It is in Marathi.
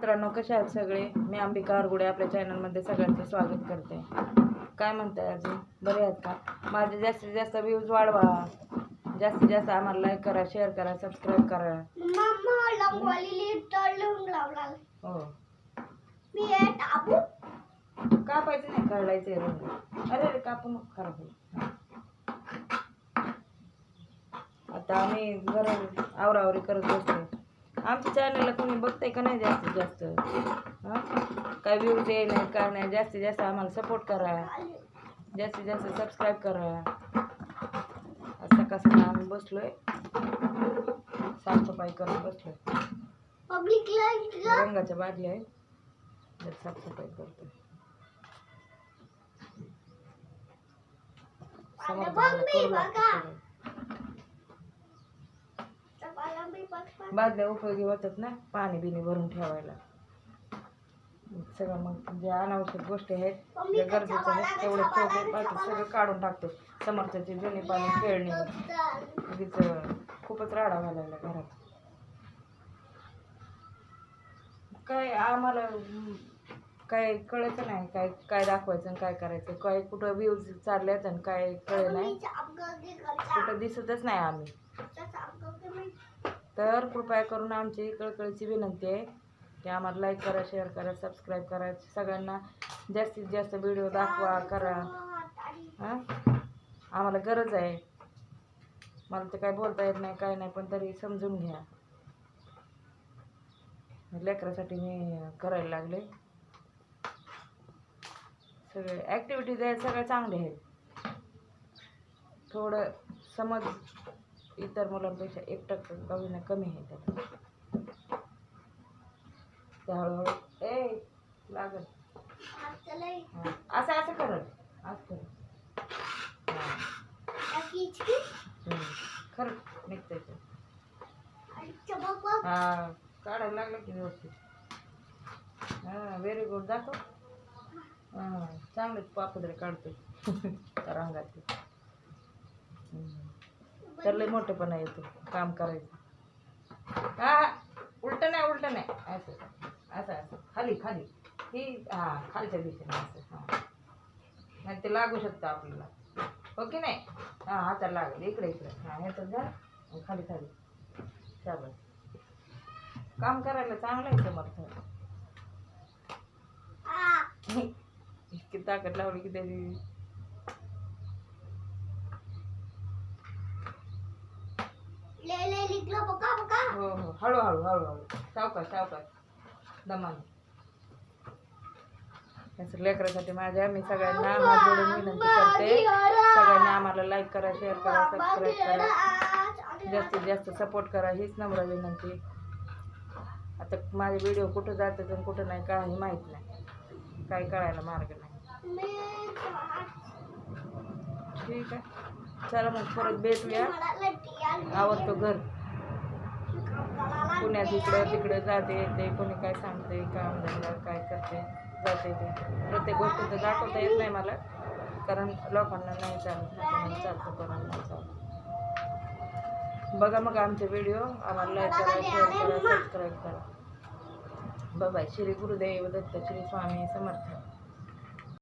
मित्रांनो कशा आहेत सगळे? मी अंबिका आरगुडे आपल्या चॅनलमध्ये सगळ्यांचं स्वागत करते. काय म्हणताय अजून? बरे आहेत का? माझे जास्तीत जास्त व्ह्यूज वाढवा. जास्तीत जास्त आम्हाला लाईक करा शेअर करा सबस्क्राईब करा. हो. कापायचं नाही काढायचं रंग. अरे अरे कापू नको खराब होईल. आता आम्ही घर आवरावरी करत बसतो आमच्या चॅनलला कोणी बघतंय का नाही जास्तीत जास्त? हां? काय व्ह्यूज ये नाही काय नाही जास्तीत जास्त आम्हाला सपोर्ट करा. जास्तीत जास्त सबस्क्राईब करा. असं कसं आम्ही बसलोय. साफसफाई करत बसलोय. पब्लिक रंगाच्या बादल्या आहे. तर साफसफाई करतोय. समोर मम्मी, करू लागतो बघा. सगळं. बादल्या उपयोगी होतात ना पाणी बिणी भरून ठेवायला. सगळं मग जे अनावश्यक गोष्टी आहेत जे गरजेचं आहेत तेवढं ठेवतो बाकी सगळं काढून टाकतो. समर्थाची जुनी पाणी खेळणी उगीच खूपच राडा व्हायला लागला घरात. काय आम्हाला काय कळत नाही काय काय दाखवायचं आणि काय करायचं. काय कुठं व्ह्यूज चालल्यात आणि काय कळे नाही कुठं दिसतच नाही आम्ही. तर कृपया करून आमची कळकळीची विनंती आहे की आम्हाला लाईक करा शेअर करा सबस्क्राईब करा. सगळ्यांना जास्तीत जास्त व्हिडिओ दाखवा करा. हां? आम्हाला गरज आहे. मला तर काय बोलता येत नाही काय नाही पण तरी समजून घ्या. लेकरासाठी मी करायला लागले. सगळे ॲक्टिव्हिटीज आहेत सगळ्या चांगले आहेत. थोडं समज इतर मुलांपेक्षा एक टक्का कमी कमी आहे त्यात. त्या हळूहळू ए लागल. असं असं करत असं करत हां. खरं निघतंय ते. हां काढायला लागलं की व्यवस्थित. हां व्हेरी गुड दाखव. हां चांगलेच पापदरे काढतो रंगाचे हम्म. तर लय मोठेपणा येतो काम करायचं. हा उलट नाही उलट नाही. असं असं असं. खाली खाली. ही हा खालच्या दिशेने असं हां. नाही ते लागू शकतं आपल्याला. हो की नाही? हां हाताला लागेल. इकडे इकडे. हां ह्याच्यात जा. आणि खाली खाली. शाबास. काम करायला चांगलं आहे समर्थ. इतकी ताकद लावली की त्याची हो हो. हळूहळू हळूहळू. सावकाश सावकाश. दमाने. लेकरासाठी माझ्या मी सगळ्यांना हात जोडून विनंती करते. सगळ्यांनी आम्हाला लाईक करा शेअर करा सबस्क्राईब करा. जास्तीत जास्त सपोर्ट करा हीच नम्र विनंती. आता माझे व्हिडिओ कुठं जातात आणि कुठं नाही काही माहीत नाही. काही कळायला मार्ग नाही. ठीक आहे. चला मग परत भेटूया. आवडतो घर. पुण्यात इकडं तिकडं जाते येते कोणी काय सांगते काम धंदा काय करते जाते ते. प्रत्येक गोष्टीचं दाखवता येत नाही मला कारण लोकांना नाही चालत नाही चालतं कोणाला नाही चालत. बघा मग आमचे व्हिडिओ आम्हाला लाईक करा शेअर करा सबस्क्राईब करा. बाय श्री गुरुदेव दत्त श्री स्वामी समर्थ.